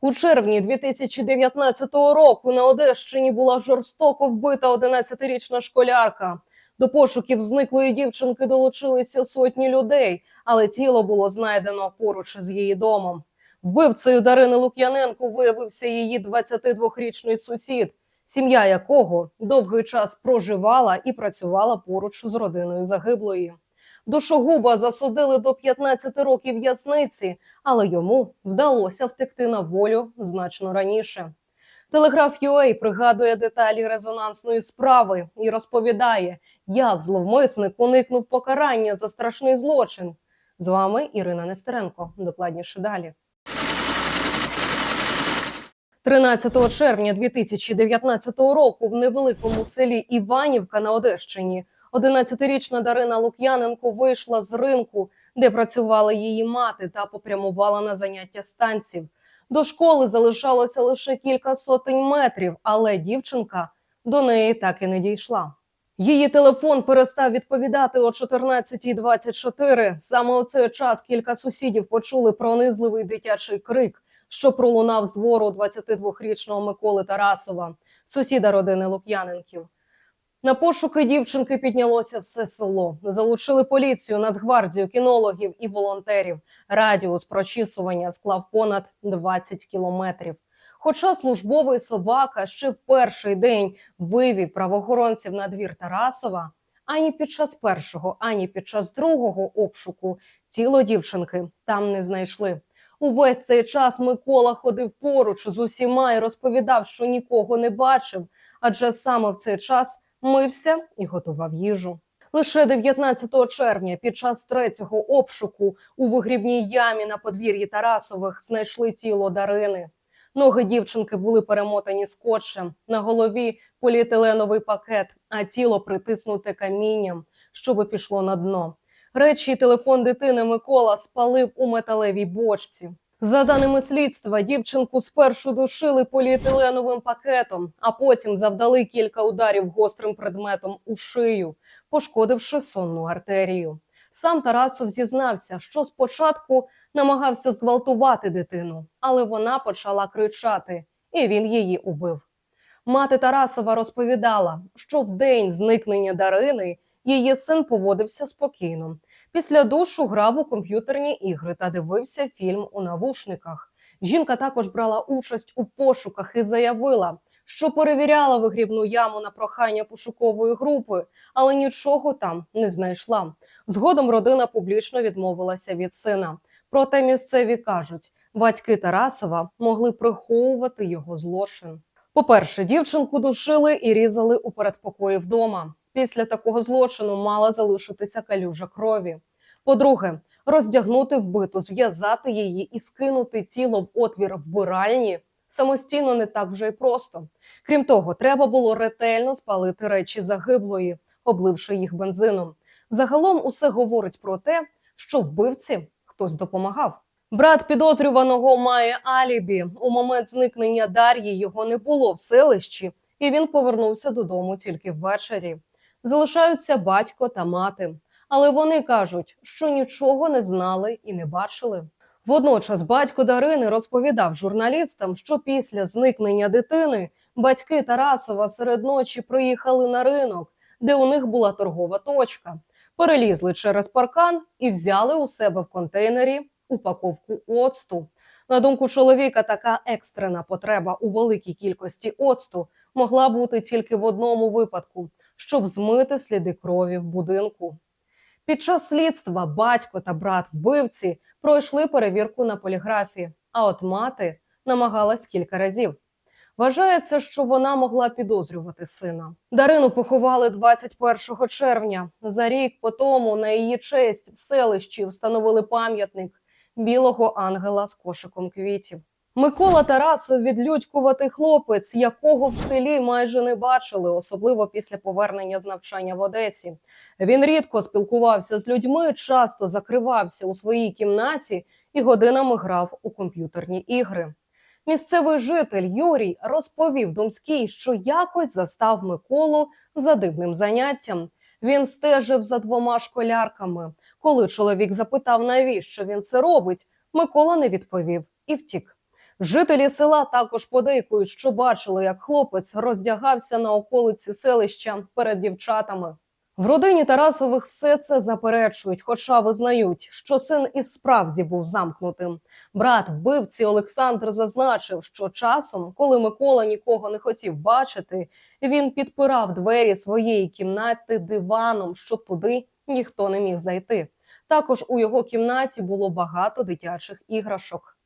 У червні 2019 року на Одещині була жорстоко вбита 11-річна школярка. До пошуків зниклої дівчинки долучилися сотні людей, але тіло було знайдено поруч із її домом. Вбивцею Дарини Лук'яненко виявився її 22-річний сусід, сім'я якого довгий час проживала і працювала поруч з родиною загиблої. Душогуба засудили до 15 років в'язниці, але йому вдалося втекти на волю значно раніше. Телеграф UA пригадує деталі резонансної справи і розповідає, як зловмисник уникнув покарання за страшний злочин. З вами Ірина Нестеренко. Докладніше далі. 13 червня 2019 року в невеликому селі Іванівка на Одещині 11-річна Дарина Лук'яненко вийшла з ринку, де працювала її мати, та попрямувала на заняття з танців. До школи залишалося лише кілька сотень метрів, але дівчинка до неї так і не дійшла. Її телефон перестав відповідати о 14.24. Саме у цей час кілька сусідів почули пронизливий дитячий крик, що пролунав з двору 22-річного Миколи Тарасова, сусіда родини Лук'яненків. На пошуки дівчинки піднялося все село. Залучили поліцію, нацгвардію, кінологів і волонтерів. Радіус прочісування склав понад 20 кілометрів. Хоча службовий собака ще в перший день вивів правоохоронців на двір Тарасова, ані під час першого, ані під час другого обшуку тіло дівчинки там не знайшли. Увесь цей час Микола ходив поруч з усіма і розповідав, що нікого не бачив, адже саме в цей час мився і готував їжу. Лише 19 червня, під час третього обшуку у вигрібній ямі на подвір'ї Тарасових знайшли тіло Дарини. Ноги дівчинки були перемотані скотчем, на голові поліетиленовий пакет, а тіло притиснуте камінням, щоби пішло на дно. Речі і телефон дитини Микола спалив у металевій бочці. За даними слідства, дівчинку спершу душили поліетиленовим пакетом, а потім завдали кілька ударів гострим предметом у шию, пошкодивши сонну артерію. Сам Тарасов зізнався, що спочатку намагався зґвалтувати дитину, але вона почала кричати, і він її убив. Мати Тарасова розповідала, що в день зникнення Дарини її син поводився спокійно. Після душу грав у комп'ютерні ігри та дивився фільм у навушниках. Жінка також брала участь у пошуках і заявила, що перевіряла вигрібну яму на прохання пошукової групи, але нічого там не знайшла. Згодом родина публічно відмовилася від сина. Проте місцеві кажуть, батьки Тарасова могли приховувати його злочин. По-перше, дівчинку душили і різали у передпокої вдома. Після такого злочину мала залишитися калюжа крові. По-друге, роздягнути вбиту, зв'язати її і скинути тіло в отвір вбиральні самостійно не так вже й просто. Крім того, треба було ретельно спалити речі загиблої, обливши їх бензином. Загалом усе говорить про те, що вбивці хтось допомагав. Брат підозрюваного має алібі. У момент зникнення Дар'ї його не було в селищі, і він повернувся додому тільки ввечері. Залишаються батько та мати, але вони кажуть, що нічого не знали і не бачили. Водночас батько Дарини розповідав журналістам, що після зникнення дитини батьки Тарасова серед ночі приїхали на ринок, де у них була торгова точка. Перелізли через паркан і взяли у себе в контейнері упаковку оцту. На думку чоловіка, така екстрена потреба у великій кількості оцту могла бути тільки в одному випадку, щоб змити сліди крові в будинку. Під час слідства батько та брат вбивці пройшли перевірку на поліграфі, а от мати намагалась кілька разів. Вважається, що вона могла підозрювати сина. Дарину поховали 21 червня. За рік по тому на її честь в селищі встановили пам'ятник білого ангела з кошиком квітів. Микола Тарасов відлюдькуватий хлопець, якого в селі майже не бачили, особливо після повернення з навчання в Одесі. Він рідко спілкувався з людьми, часто закривався у своїй кімнаті і годинами грав у комп'ютерні ігри. Місцевий житель Юрій розповів Думський, що якось застав Миколу за дивним заняттям. Він стежив за двома школярками. Коли чоловік запитав, навіщо він це робить, Микола не відповів і втік. Жителі села також подейкують, що бачили, як хлопець роздягався на околиці селища перед дівчатами. В родині Тарасових все це заперечують, хоча визнають, що син і справді був замкнутим. Брат вбивці Олександр зазначив, що часом, коли Микола нікого не хотів бачити, він підпирав двері своєї кімнати диваном, щоб туди ніхто не міг зайти. Також у його кімнаті було багато дитячих іграшок.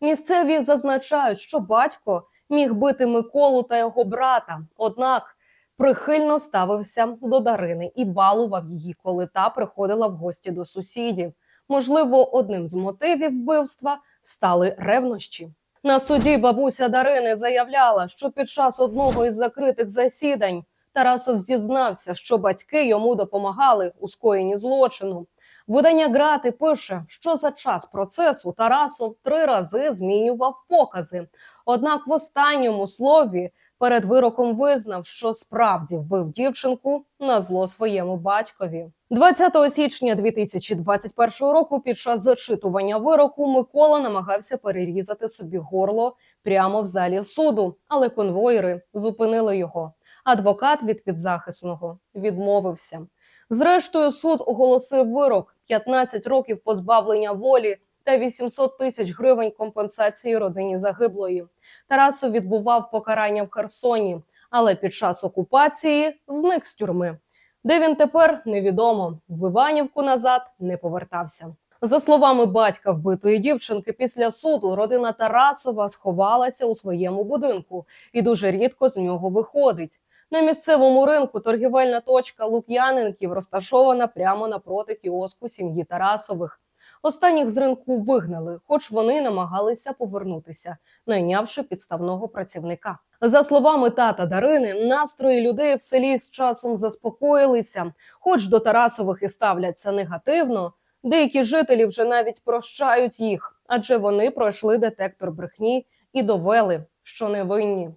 Місцеві зазначають, що батько міг бити Миколу та його брата, однак прихильно ставився до Дарини і балував її, коли та приходила в гості до сусідів. Можливо, одним з мотивів вбивства стали ревнощі. На суді бабуся Дарини заявляла, що під час одного із закритих засідань Тарасов зізнався, що батьки йому допомагали у скоєнні злочину. Видання Грати пише, що за час процесу Тарасов три рази змінював покази. Однак в останньому слові перед вироком визнав, що справді вбив дівчинку на зло своєму батькові. 20 січня 2021 року під час зачитування вироку Микола намагався перерізати собі горло прямо в залі суду, але конвоїри зупинили його. Адвокат від підзахисного відмовився. Зрештою, суд оголосив вирок 15 років позбавлення волі та 800 тисяч гривень компенсації родині загиблої. Тарасов відбував покарання в Херсоні, але під час окупації зник з тюрми. Де він тепер невідомо. В Іванівку назад не повертався. За словами батька вбитої дівчинки, після суду родина Тарасова сховалася у своєму будинку і дуже рідко з нього виходить. На місцевому ринку торгівельна точка Лук'яненків розташована прямо напроти кіоску сім'ї Тарасових. Останніх з ринку вигнали, хоч вони намагалися повернутися, найнявши підставного працівника. За словами тата Дарини, настрої людей в селі з часом заспокоїлися, хоч до Тарасових і ставляться негативно. Деякі жителі вже навіть прощають їх, адже вони пройшли детектор брехні і довели, що не винні.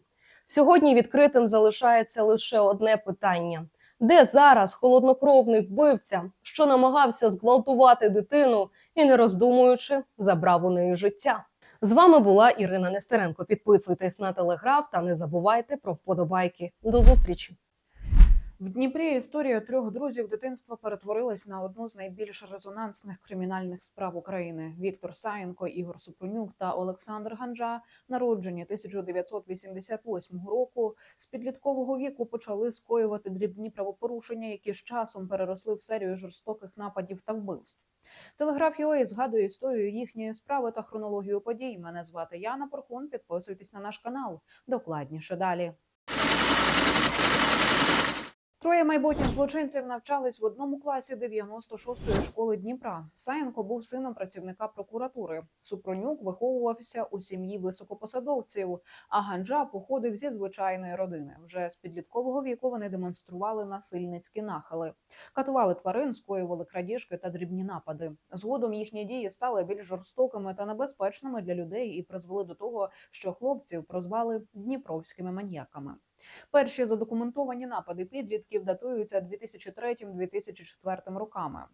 Сьогодні відкритим залишається лише одне питання: де зараз холоднокровний вбивця, що намагався зґвалтувати дитину і, не роздумуючи, забрав у неї життя? З вами була Ірина Нестеренко. Підписуйтесь на телеграф та не забувайте про вподобайки. До зустрічі! В Дніпрі історія трьох друзів дитинства перетворилась на одну з найбільш резонансних кримінальних справ України. Віктор Саєнко, Ігор Супрунюк та Олександр Ганджа, народжені 1988 року, з підліткового віку почали скоювати дрібні правопорушення, які з часом переросли в серію жорстоких нападів та вбивств. Телеграф UA згадує історію їхньої справи та хронологію подій. Мене звати Яна Порхун. Підписуйтесь на наш канал. Докладніше далі. Троє майбутніх злочинців навчались в одному класі 96-ї школи Дніпра. Саєнко був сином працівника прокуратури. Супронюк виховувався у сім'ї високопосадовців, а Ганджа походив зі звичайної родини. Вже з підліткового віку вони демонстрували насильницькі нахили, катували тварин, скоювали крадіжки та дрібні напади. Згодом їхні дії стали більш жорстокими та небезпечними для людей і призвели до того, що хлопців прозвали дніпровськими маньяками. Перші задокументовані напади підлітків датуються 2003-2004 роками.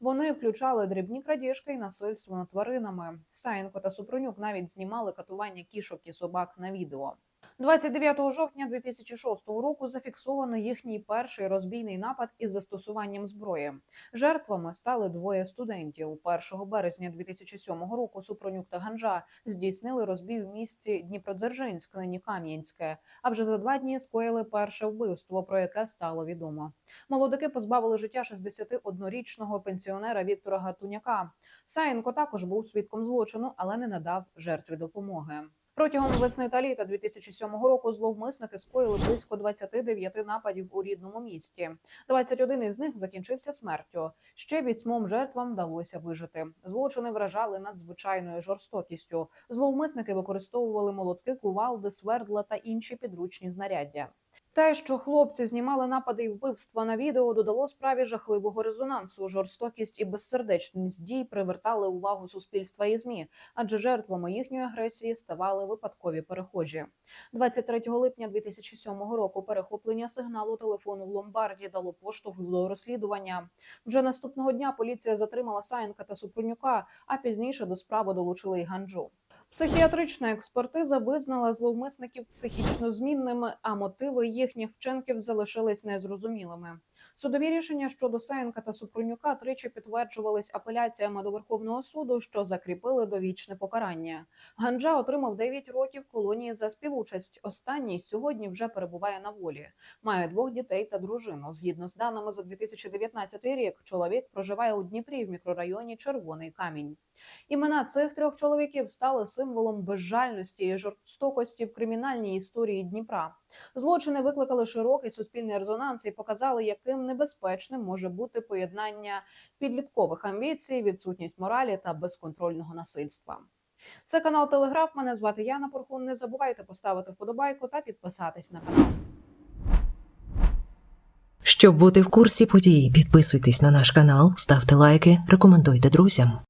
Вони включали дрібні крадіжки і насильство над тваринами. Саєнко та Супронюк навіть знімали катування кішок і собак на відео. 29 жовтня 2006 року зафіксовано їхній перший розбійний напад із застосуванням зброї. Жертвами стали двоє студентів. 1 березня 2007 року Супронюк та Ганжа здійснили розбій в місті Дніпродзержинськ, нині Кам'янське. А вже за два дні скоїли перше вбивство, про яке стало відомо. Молодики позбавили життя 61-річного пенсіонера Віктора Гатуняка. Саєнко також був свідком злочину, але не надав жертві допомоги. Протягом весни та літа 2007 року зловмисники скоїли близько 29 нападів у рідному місті. 21 із них закінчився смертю. Ще вісьмом жертвам вдалося вижити. Злочини вражали надзвичайною жорстокістю. Зловмисники використовували молотки, кувалди, свердла та інші підручні знаряддя. Те, що хлопці знімали напади і вбивства на відео, додало справі жахливого резонансу. Жорстокість і безсердечність дій привертали увагу суспільства і змі, адже жертвами їхньої агресії ставали випадкові перехожі. 23 липня 2007 року перехоплення сигналу телефону в ломбарді дало поштовх до розслідування. Вже наступного дня поліція затримала Саєнка та Супрунюка, а пізніше до справи долучили й Ганджу. Психіатрична експертиза визнала зловмисників психічно змінними, а мотиви їхніх вчинків залишились незрозумілими. Судові рішення щодо Саєнка та Супрунюка тричі підтверджувались апеляціями до Верховного суду, що закріпили довічне покарання. Ганджа отримав 9 років колонії за співучасть. Останній сьогодні вже перебуває на волі. Має двох дітей та дружину. Згідно з даними за 2019 рік, чоловік проживає у Дніпрі в мікрорайоні Червоний Камінь. Імена цих трьох чоловіків стали символом безжальності і жорстокості в кримінальній історії Дніпра. Злочини викликали широкий суспільний резонанс і показали, яким небезпечним може бути поєднання підліткових амбіцій, відсутність моралі та безконтрольного насильства. Це канал Телеграф. Мене звати Яна Порхун. Не забувайте поставити вподобайку та підписатись на канал. Щоб бути в курсі подій, підписуйтесь на наш канал, ставте лайки, рекомендуйте друзям.